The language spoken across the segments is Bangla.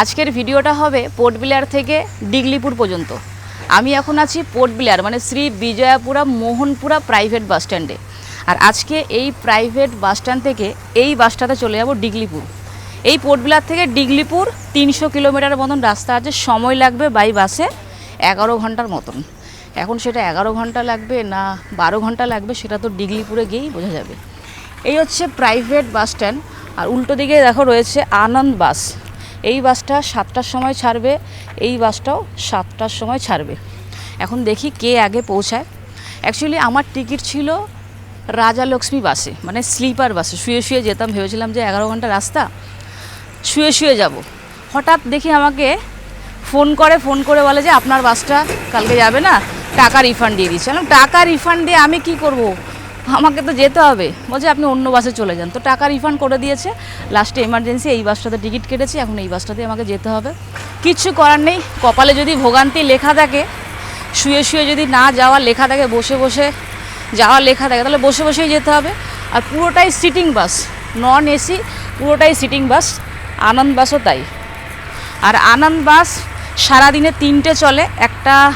আজকের ভিডিওটা হবে পোর্ট বিলার থেকে ডিগলিপুর পর্যন্ত। আমি এখন আছি পোর্ট বিলার মানে শ্রী বিজয়াপুরা মোহনপুরা প্রাইভেট বাস স্ট্যান্ডে। আর আজকে এই প্রাইভেট বাস স্ট্যান্ড থেকে এই বাসটাতে চলে যাব ডিগলিপুর। এই পোর্ট বিলার থেকে ডিগলিপুর তিনশো কিলোমিটার মতন রাস্তা আছে, সময় লাগবে বাই বাসে এগারো ঘণ্টার মতন। এখন সেটা এগারো ঘণ্টা লাগবে না বারো ঘণ্টা লাগবে সেটা তো ডিগলিপুরে গিয়েই বোঝা যাবে। এই হচ্ছে প্রাইভেট বাস স্ট্যান্ড, আর উল্টো দিকে দেখো রয়েছে আনন্দ বাস। এই বাসটা সাতটার সময় ছাড়বে, এই বাসটাও সাতটার সময় ছাড়বে। এখন দেখি কে আগে পৌঁছায়। অ্যাকচুয়ালি আমার টিকিট ছিল রাজা লক্ষ্মী বাসে মানে স্লিপার বাসে। শুয়ে শুয়ে যেতাম, ভেবেছিলাম যে এগারো ঘণ্টা রাস্তা, শুয়ে শুয়ে যাব। হঠাৎ দেখি আমাকে ফোন করে ফোন করে বলে যে আপনার বাসটা কালকে যাবে না, টাকা রিফান্ড দিয়ে দিচ্ছে টাকা রিফান্ড দিয়ে আমি কি করব? আমাকে তো যেতে হবে। বলছে আপনি অন্য বাসে চলে যান। তো টাকা রিফান্ড করে দিয়েছে। লাস্টে এমার্জেন্সি এই বাসটাতে টিকিট কেটেছি। এখন এই বাসটাতে আমাকে যেতে হবে। কিচ্ছু করার নেই। কপালে যদি ভোগান্তি লেখা থাকে, শুয়ে শুয়ে যদি না যাওয়া লেখা থাকে, বসে বসে যাওয়ার লেখা থাকে, তাহলে বসে বসেই যেতে হবে। আর পুরোটাই সিটিং বাস নন এসি পুরোটাই সিটিং বাস আনন্দ বাসও তাই। আর আনন্দ বাস সারাদিনে তিনটে চলে। একটা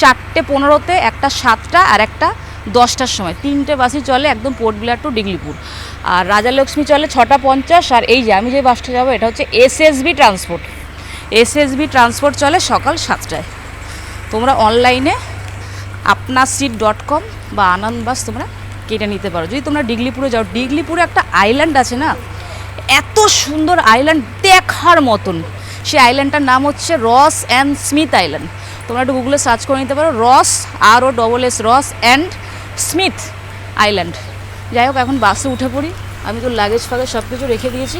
চারটে পনেরোতে, একটা সাতটা, আর একটা দশটার সময়। তিনটে বাসই চলে একদম পোর্ট বিলার টু ডিগলিপুর। আর রাজালক্ষ্মী চলে ছটা পঞ্চাশ, আর এই যে আমি যে বাসটা যাব, এটা হচ্ছে এসএসবি ট্রান্সপোর্ট। এসএসবি ট্রান্সপোর্ট চলে সকাল সাতটায়। তোমরা অনলাইনে আপনা সিট ডট কম বা আনন্দ বাস তোমরা কেটে নিতে পারো। যদি তোমরা ডিগলিপুরে যাও, ডিগলিপুরে একটা আইল্যান্ড আছে না? এত সুন্দর আইল্যান্ড দেখার মতন। সেই আইল্যান্ডটার নাম হচ্ছে রস অ্যান্ড স্মিথ আইল্যান্ড তোমরা একটু গুগলে সার্চ করে নিতে পারো, Ross R O double S Ross and Smith Island. যাই হোক, এখন বাসে উঠে পড়ি। আমি তো লাগেজ ফাগেজ সব কিছু রেখে দিয়েছি।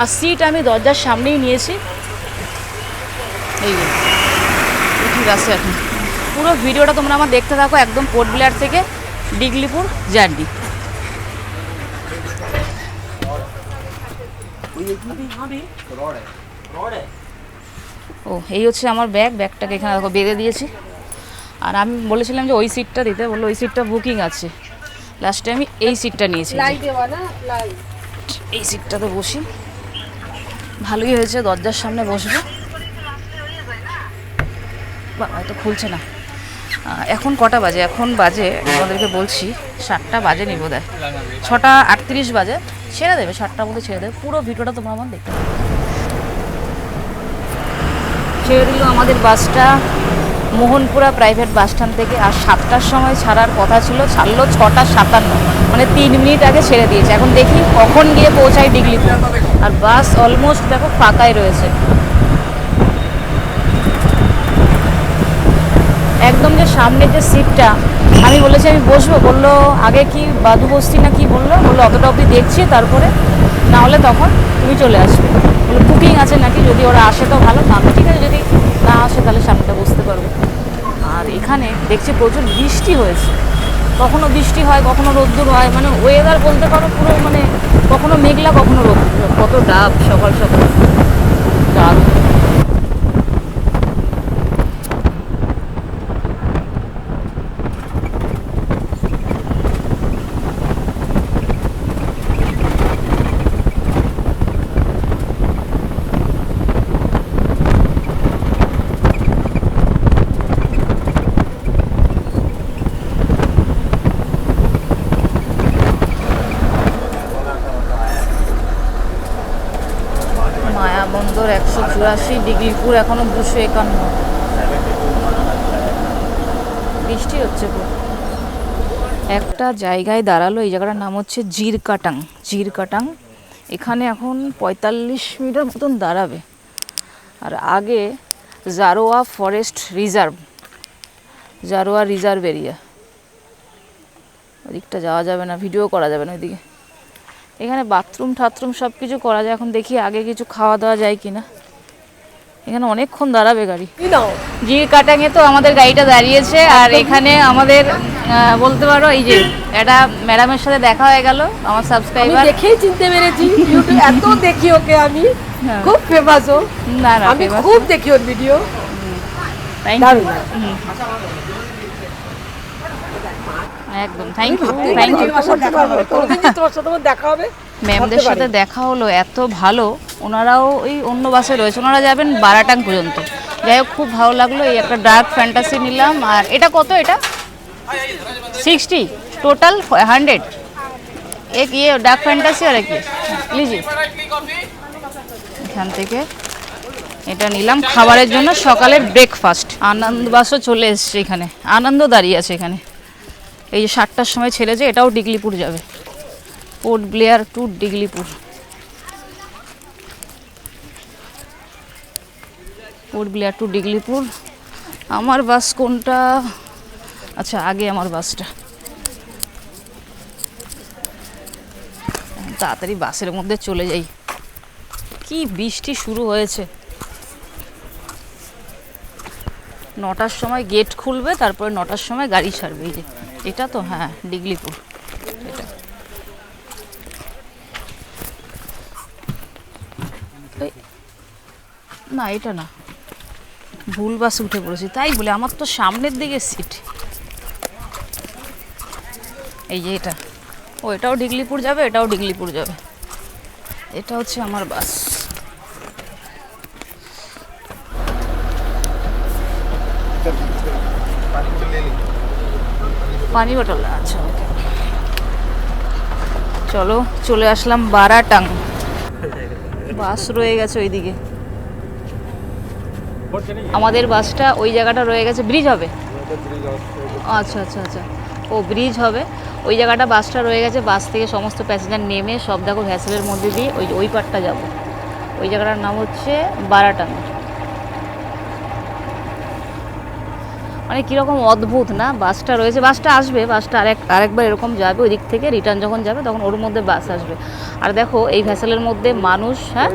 আর সিট আমি দরজার সামনেই নিয়েছি। এই ঠিক আছে এখন। পুরো ভিডিওটা তোমরা আমার দেখতে থাকো একদম পোর্ট বিলার থেকে ডিগলিপুর জার্নি। ও, এই হচ্ছে আমার ব্যাগ। ব্যাগটাকে এখানে দেখো, বেঁধে দিয়েছি। আর আমি বলেছিলাম যে ওই সিটটা দিতে বলল ওই সিটটা বুকিং আছে। লাস্টে আমি এই সিটটা নিয়েছি। এই সিটটাতে বসি। ভালোই হয়েছে দরজার সামনে বসবো। বাবা এটা খুলছে না। এখন কটা বাজে? এখন বাজে আমাদেরকে বলছি সাতটা বাজে নিব দেয় ছটা আটত্রিশ বাজে। ছেড়ে দেবে সাতটার মধ্যে ছেড়ে দেবে। পুরো ভিডিওটা তোমরা আমার দেখতে ছেড়ে দিল আমাদের বাসটা। মোহনপুরা প্রাইভেট বাস স্ট্যান্ড থেকে আর সাতটার সময় ছাড়ার কথা ছিল, ছাড়লো ছটা সাতান্ন। মানে তিন মিনিট আগে ছেড়ে দিয়েছে। এখন দেখি কখন গিয়ে পৌঁছায় ডিগলিপুর। আর বাস অলমোস্ট দেখো ফাঁকাই রয়েছে। একদম যে সামনে যে সিটটা, আমি বলেছি আমি বসবো। বলল, আগে কি বাদু বস্তি না কি বলল? বলল, অতটা অবধি দেখছি, তারপরে না হলে তখন তুমি চলে আসবে। বলে কুকিং আছে নাকি? যদি ওরা আসে তো ভালো। না ঠিক আছে, যদি না আসে তাহলে সামনেটা বুঝতে পারব। আর এখানে দেখছি প্রচুর বৃষ্টি হয়েছে। কখনো বৃষ্টি হয়, কখনো রোদ্দুর হয়। মানে ওয়েদার বলতে পারো পুরো মানে কখনো মেঘলা, কখনো রোদ্দুর কত ডাব সকাল সকাল। ডাব মায়াবন্দর একশো চুরাশি ডিগ্রিপুর এখনও দুশো একান্ন। বৃষ্টি হচ্ছে একটা জায়গায় দাঁড়াল, এই জায়গাটার নাম হচ্ছে জিরকাটাং। জিরকাটাং, এখানে এখন পঁয়তাল্লিশ মিটার মতন দাঁড়াবে। আর আগে Jarawa forest reserve, Jarawa reserve area. ওদিকটা যাওয়া যাবে না, ভিডিও করা যাবে না ওইদিকে। এখানে বাথরুম ঠাথরুম সব কিছু করা যায়, এখন দেখি আগে কিছু খাওয়া দাওয়া যায় কিনা। এখানে অনেকক্ষণ দাঁড়াবে গাড়ি। জির কাটাঙে তো আমাদের গাড়িটা দাঁড়িয়েছে আর এখানে আমাদের বলতে পারো এই যে একটা ম্যাডামের সাথে দেখা হয়ে গেল আমার আমি সাবস্ক্রাইবার দেখেই চিনতে পেরেছি ইউটিউব এত দেখি ওকে আমি। হ্যাঁ। খুব ফেমাস ও। না না আমি খুব দেখি ওর ভিডিও থ্যাংক দারুণ। ইউ একদম থ্যাংক ইউ থ্যাংক ইউ তোমার সাথে দেখা হবে ম্যামদের সাথে দেখা হলো এত ভালো। ওনারাও ওই অন্য বাসে রয়েছে। ওনারা যাবেন বারাটাং পর্যন্ত। যাই হোক, খুব ভালো লাগল এই একটা ডার্ক ফ্যান্টাসি নিলাম। আর এটা কত এটা? সিক্সটি টোটাল হান্ড্রেড এক ইয়ে ডার্ক ফ্যান্টাসি আর কি? লিজি। এখান থেকে এটা নিলাম খাবারের জন্য সকালের ব্রেকফাস্ট আনন্দ বাসও চলে এসছে এখানে। আনন্দ দাঁড়িয়ে আছে এখানে। এই যে সাতটার সময় ছেড়ে যে এটাও ডিগলিপুর যাবে। Port Blair to Diglipur. Port to Diglipur. আমার বাস কোনটা? আচ্ছা আগে আমার বাসটা। তাড়াতাড়ি বাসের মধ্যে চলে যাই। কি বৃষ্টি শুরু হয়েছে। নটার সময় গেট খুলবে, তারপরে নটার সময় গাড়ি ছাড়বে। এই যে, এটা তো হ্যাঁ ডিগলিপুর। এটা। না এটা না। ভুল বাসে উঠে পড়েছি, তাই বলে আমার তো সামনের দিকে সিট এই যে এটা। ও, এটাও ডিগলিপুর যাবে, এটাও ডিগলিপুর যাবে। এটা হচ্ছে আমার বাস। পানি বোতল আচ্ছা চলো, চলে আসলাম বারাটাং। বাস রয়ে গেছে ওইদিকে। আমাদের বাসটা ওই জায়গাটা রয়ে গেছে ব্রিজ হবে? আচ্ছা আচ্ছা আচ্ছা। ও ব্রিজ হবে। ওই জায়গাটা বাসটা রয়ে গেছে, বাস থেকে সমস্ত প্যাসেঞ্জার নেমে সব দেখো ভ্যাসেলের মধ্যে দিয়ে ওই ওই পারটা যাব। ওই জায়গাটার নাম হচ্ছে বারাটাং মানে কীরকম অদ্ভুত, না? বাসটা রয়েছে, বাসটা আসবে, বাসটা আরেক, আরেকবার এরকম যাবে ওই দিক থেকে রিটার্ন যখন যাবে তখন ওর মধ্যে বাস আসবে। আর দেখো এই ভ্যাসেলের মধ্যে মানুষ হ্যাঁ?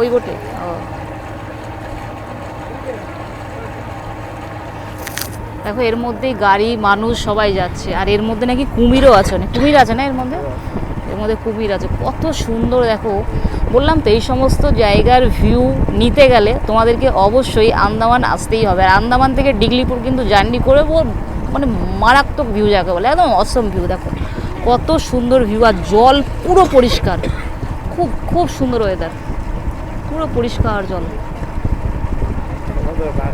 ওই বোটে। ও দেখো, এর মধ্যেই গাড়ি, মানুষ সবাই যাচ্ছে। আর এর মধ্যে নাকি কুমিরও আছে অনেক কুমির আছে না এর মধ্যে? এর মধ্যে কুমির আছে। কত সুন্দর, দেখো। বললাম তো, এই সমস্ত জায়গার ভিউ নিতে গেলে তোমাদেরকে অবশ্যই আন্দামান আসতেই হবে। আর আন্দামান থেকে ডিগলিপুর কিন্তু জার্নি করে মানে মারাত্মক ভিউ যাকে বলে, একদম অসম ভিউ দেখো। কত সুন্দর ভিউ আর জল পুরো পরিষ্কার। খুব খুব সুন্দর ওয়েদার পুরো পরিষ্কার জল আমাদের বাড়িঘর এখানে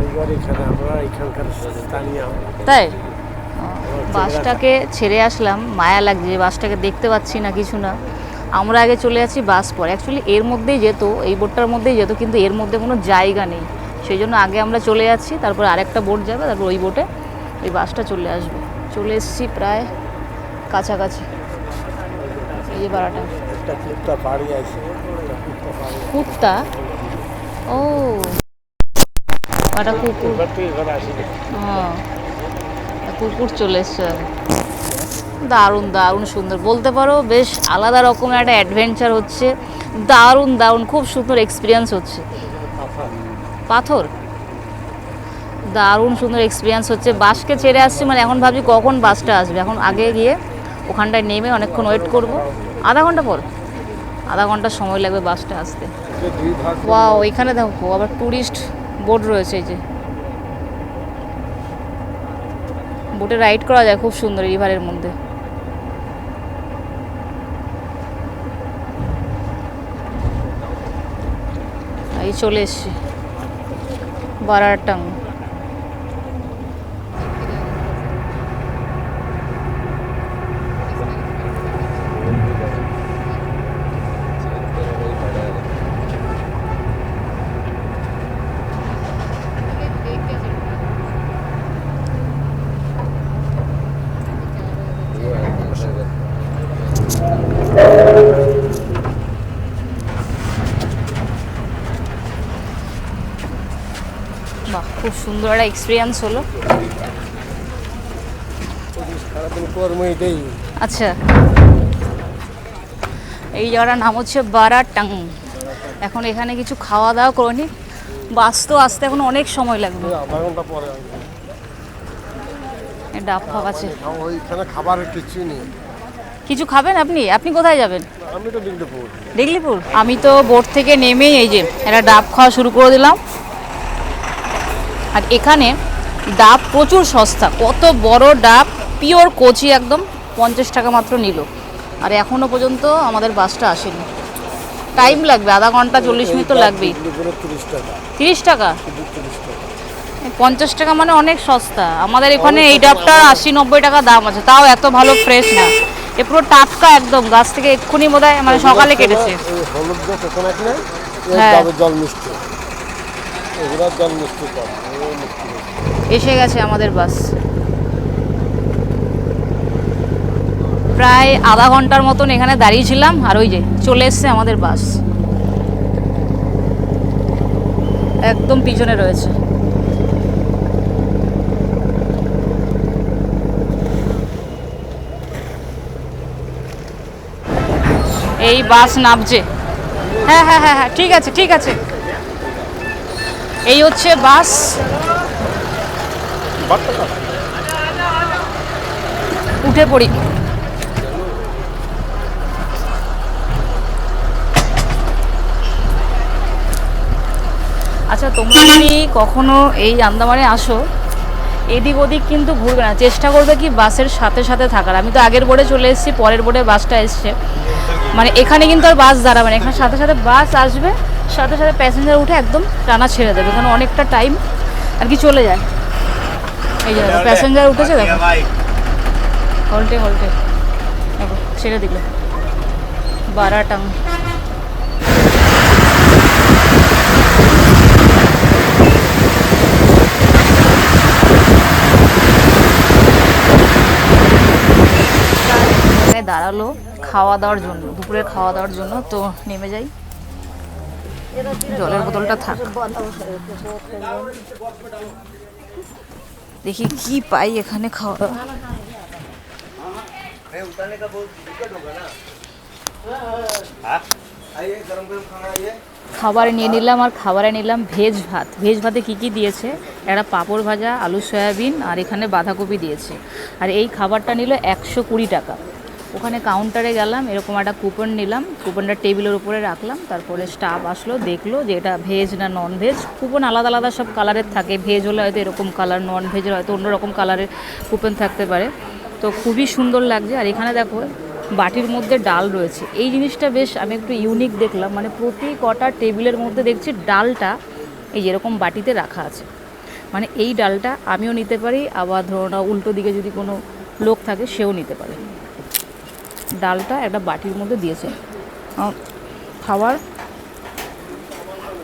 আমরা এখানকার স্থানীয় তাই? বাসটাকে ছেড়ে আসলাম মায়া লাগছে যে বাসটাকে দেখতে পাচ্ছি না কিছু না। আমরা আগে চলে যাচ্ছি বাস পর। অ্যাকচুয়ালি এর মধ্যেই যেত এই বোটটার মধ্যেই যেত কিন্তু এর মধ্যে কোনো জায়গা নেই। সেই জন্য আগে আমরা চলে যাচ্ছি তারপর আরেকটা বোট যাবে তারপর ওই বোটে ওই বাসটা চলে আসবে। চলে এসেছি প্রায় কাছাকাছি। এই আছে। বাড়ি কুত্তা ও। একটা কুকুর। হ্যাঁ। কুকুর চলে এসছে। দারুণ দারুণ সুন্দর। বলতে পারো বেশ আলাদা রকমের একটা অ্যাডভেঞ্চার হচ্ছে। দারুণ দারুণ খুব সুন্দর এক্সপিরিয়েন্স হচ্ছে। পাথর। দারুণ সুন্দর এক্সপিরিয়েন্স হচ্ছে। বাসকে ছেড়ে আসছি মানে এখন ভাবছি কখন বাসটা আসবে। এখন আগে গিয়ে ওখানটায় নেমে অনেকক্ষণ ওয়েট করব। আধা ঘণ্টা পর। আধা ঘণ্টা সময় লাগবে বাসটা আসতে। ওয়াও এখানে দেখো আবার ট্যুরিস্ট বোট রয়েছে এই যে। বোটে রাইড করা যায়, খুব সুন্দর রিভারের মধ্যে। এই চলে এসছি। বারাটাং বাহ খুব সুন্দর একটা এক্সপিরিয়েন্স হলো। আচ্ছা। এই জায়গাটার নাম হচ্ছে বারাটাং। এখন এখানে কিছু খাওয়া দাওয়া করিনি। বাস তো আসতে এখন অনেক সময় লাগবে। ডাব ফাব আছে। ওইখানে খাবারের কিছু নেই কিছু খাবেন আপনি? আপনি কোথায় যাবেন? আমি তো পড়ি ডিগলিপুর? আমি তো বোট থেকে নেমেই এই যে একটা ডাব খাওয়া শুরু করে দিলাম। আর এখানে ডাব প্রচুর সস্তা। কত বড় ডাব পিওর কচি একদম পঞ্চাশ টাকা মাত্র নিল। আর এখনও পর্যন্ত আমাদের বাসটা আসেনি। টাইম লাগবে আধা ঘণ্টা চল্লিশ মিনিট তো লাগবেই। তিরিশ টাকা? পঞ্চাশ টাকা মানে অনেক সস্তা। আমাদের এখানে এই ডাবটা আশি নব্বই টাকা দাম আছে। তাও এত ভালো ফ্রেশ না। এ পুরো টাটকা একদম। গাছ থেকে এক্ষুনি বোধ মানে সকালে কেটেছে। হলুদ হ্যাঁ। জল মিষ্টি এগুলো জল মিষ্টি কম এই মিষ্টি বেশি। এসে গেছে আমাদের বাস। প্রায় আধা ঘণ্টার মতন এখানে দাঁড়িয়েছিলাম আর ওই যে চলে এসছে আমাদের বাস। একদম পিছনে রয়েছে। এই বাস নামছে। হ্যাঁ হ্যাঁ হ্যাঁ হ্যাঁ ঠিক আছে ঠিক আছে। এই হচ্ছে বাস। উঠে পড়ি। আচ্ছা তোমরা যদি কখনো এই আন্দামানে আসো, এদিক ওদিক কিন্তু ঘুরবে না। চেষ্টা করবে কি বাসের সাথে সাথে থাকার। আমি তো আগের বোর্ডে চলে এসেছি, পরের বোর্ডে বাসটা এসছে। মানে এখানে কিন্তু আর বাস দাঁড়াবে না। এখানে সাথে সাথে বাস আসবে সাথে সাথে প্যাসেঞ্জার উঠে একদম টানা ছেড়ে দেবে কারণ অনেকটা টাইম আর কি চলে যায়। এই যে প্যাসেঞ্জার উঠেছে দেখো। হল্টে হল্টে। দেখো ছেড়ে দিল। বারাটাং। দাঁড়াল খাওয়া দাওয়ার জন্য দুপুরের খাওয়া দাওয়ার জন্য তো নেমে যাই। জলের বোতলটা থাক। দেখি কি পাই এখানে খাওয়া খাবারে নিয়ে নিলাম আর খাবারে নিলাম ভেজ ভাত। ভেজ ভাতে কি কি দিয়েছে? একটা পাঁপড় ভাজা, আলু সয়াবিন আর এখানে বাঁধাকপি দিয়েছে। আর এই খাবারটা নিল একশো কুড়ি টাকা। ওখানে কাউন্টারে গেলাম, এরকম একটা কুপন নিলাম কুপনটা টেবিলের উপরে রাখলাম, তারপরে স্টাফ আসলো, দেখল যে এটা ভেজ না নন ভেজ কুপন আলাদা আলাদা সব কালারের থাকে ভেজ হলে হয়তো এরকম কালার নন ভেজের হয়তো অন্যরকম কালারের কুপন থাকতে পারে। তো খুবই সুন্দর লাগছে, আর এখানে দেখো বাটির মধ্যে ডাল রয়েছে। এই জিনিসটা বেশ আমি একটু ইউনিক দেখলাম মানে প্রতি কটা টেবিলের মধ্যে দেখছি ডালটা এই যেরকম বাটিতে রাখা আছে। মানে এই ডালটা আমিও নিতে পারি, আবার ধরো না উল্টো দিকে যদি কোনো লোক থাকে, সেও নিতে পারে। ডালটা একটা বাটির মধ্যে দিয়েছে। খাবার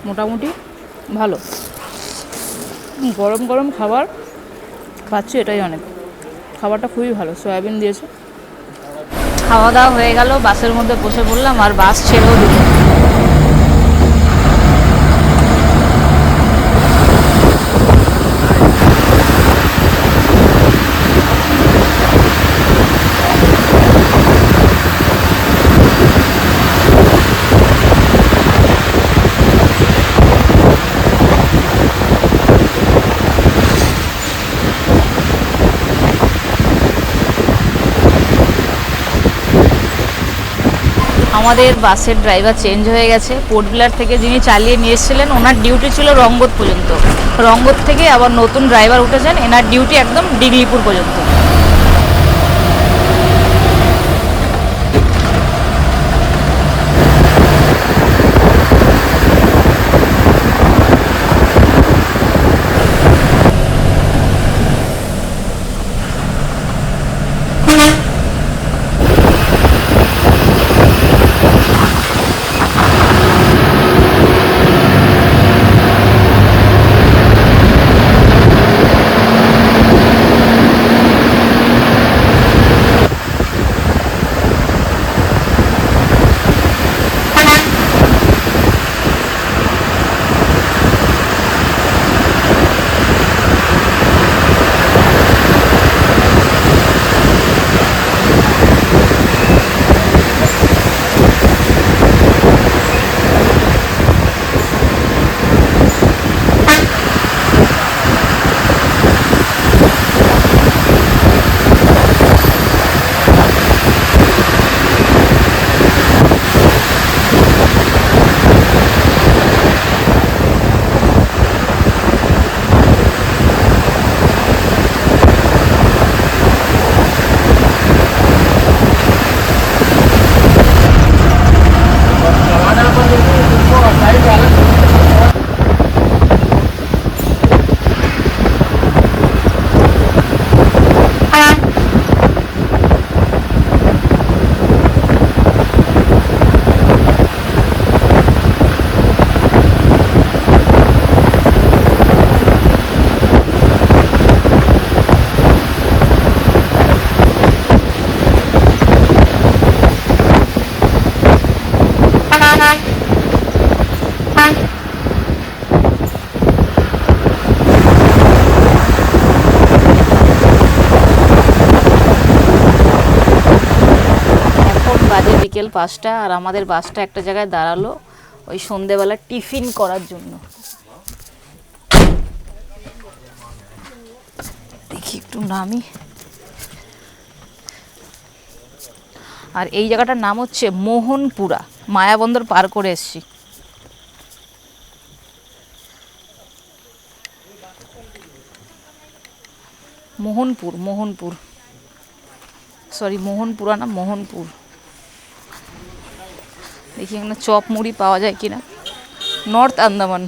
মোটামুটি ভালো। গরম গরম খাবার পাচ্ছি এটাই অনেক। খাবারটা খুবই ভালো, সয়াবিন দিয়েছে। খাওয়া দাওয়া হয়ে গেল, বাসের মধ্যে বসে পড়লাম আর বাস ছেড়েও দিল। আমাদের বাসের ড্রাইভার চেঞ্জ হয়ে গেছে। পোর্টবিলার থেকে যিনি চালিয়ে নিয়ে এসেছিলেন, ওনার ডিউটি ছিল রঙ্গত পর্যন্ত। রঙ্গত থেকে আবার নতুন ড্রাইভার উঠেছেন, এনার ডিউটি একদম ডিগলিপুর পর্যন্ত। বিকেল পাঁচটা আর আমাদের বাসটা একটা জায়গায় দাঁড়াল ওই সন্ধেবেলা টিফিন করার জন্য। দেখি একটু নামি। আর এই জায়গাটার নাম হচ্ছে মোহনপুরা। মায়াবন্দর পার করে এসছি। মোহনপুর মোহনপুর। সরি মোহনপুরা না, মোহনপুর। দেখি এখানে চপ মুড়ি পাওয়া যায় কিনা। নর্থ আন্দামান।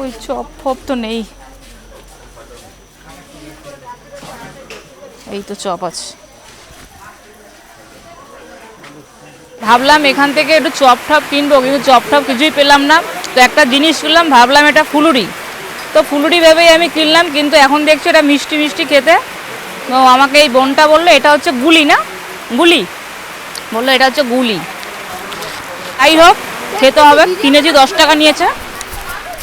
ওই চপ ফপ তো নেই। এই তো চপ আছে। ভাবলাম এখান থেকে একটু চপ ঠপ কিনবো, কিন্তু চপ ঠপ কিছুই পেলাম না। তো একটা জিনিস কিনলাম, ভাবলাম এটা ফুলুরি। তো ফুলুরি ভেবেই আমি কিনলাম, কিন্তু এখন দেখছি এটা মিষ্টি মিষ্টি খেতে। তো আমাকে এই বোনটা বলল, এটা হচ্ছে গুলি না? গুলি? বলল, এটা হচ্ছে গুলি। যাই হোক, খেতে হবে। কিনেছি, দশ টাকা নিয়েছে।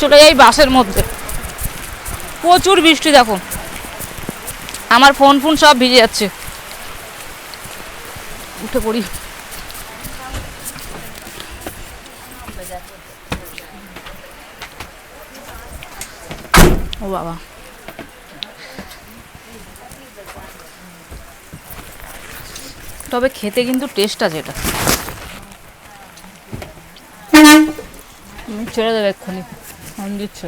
চলে যাই বাসের মধ্যে। প্রচুর বৃষ্টি, দেখো। আমার ফোন ফোন সব ভিজে যাচ্ছে। উঠে পড়ি। ও বাবা। তবে খেতে কিন্তু টেস্ট আছে এটা। চলে ছেড়ে দেবে এক্ষুনি। ফোন দিচ্ছে।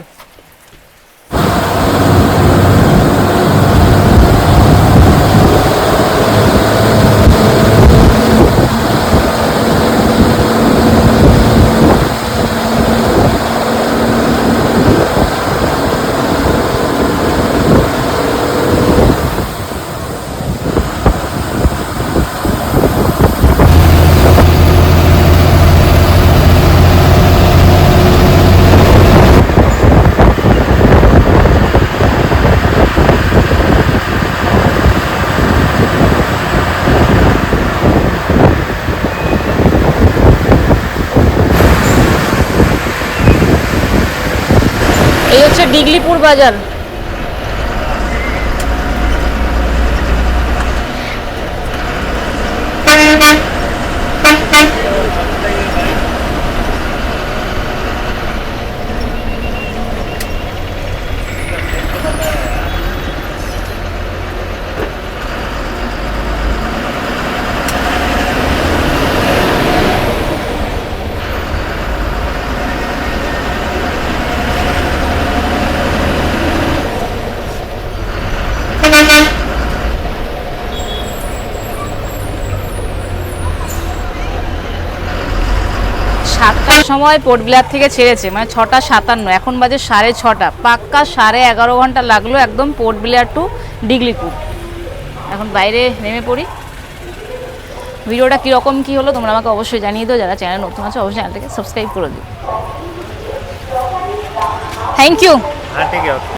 ডিগলিপুর বাজার সাতটার সময় পোর্টবিলার থেকে ছেড়েছে মানে ছটা সাতান্ন, এখন বাজে সাড়ে ছটা। পাক্কা সাড়ে এগারো ঘণ্টা লাগল একদম পোর্টবিলার টু ডিগলিপুর। এখন বাইরে নেমে পড়ি। ভিডিওটা কীরকম কী হলো তোমরা আমাকে অবশ্যই জানিয়ে দাও, যারা চ্যানেল নতুন আছে অবশ্যই চ্যানেলটাকে সাবস্ক্রাইব করে দিও। Thank you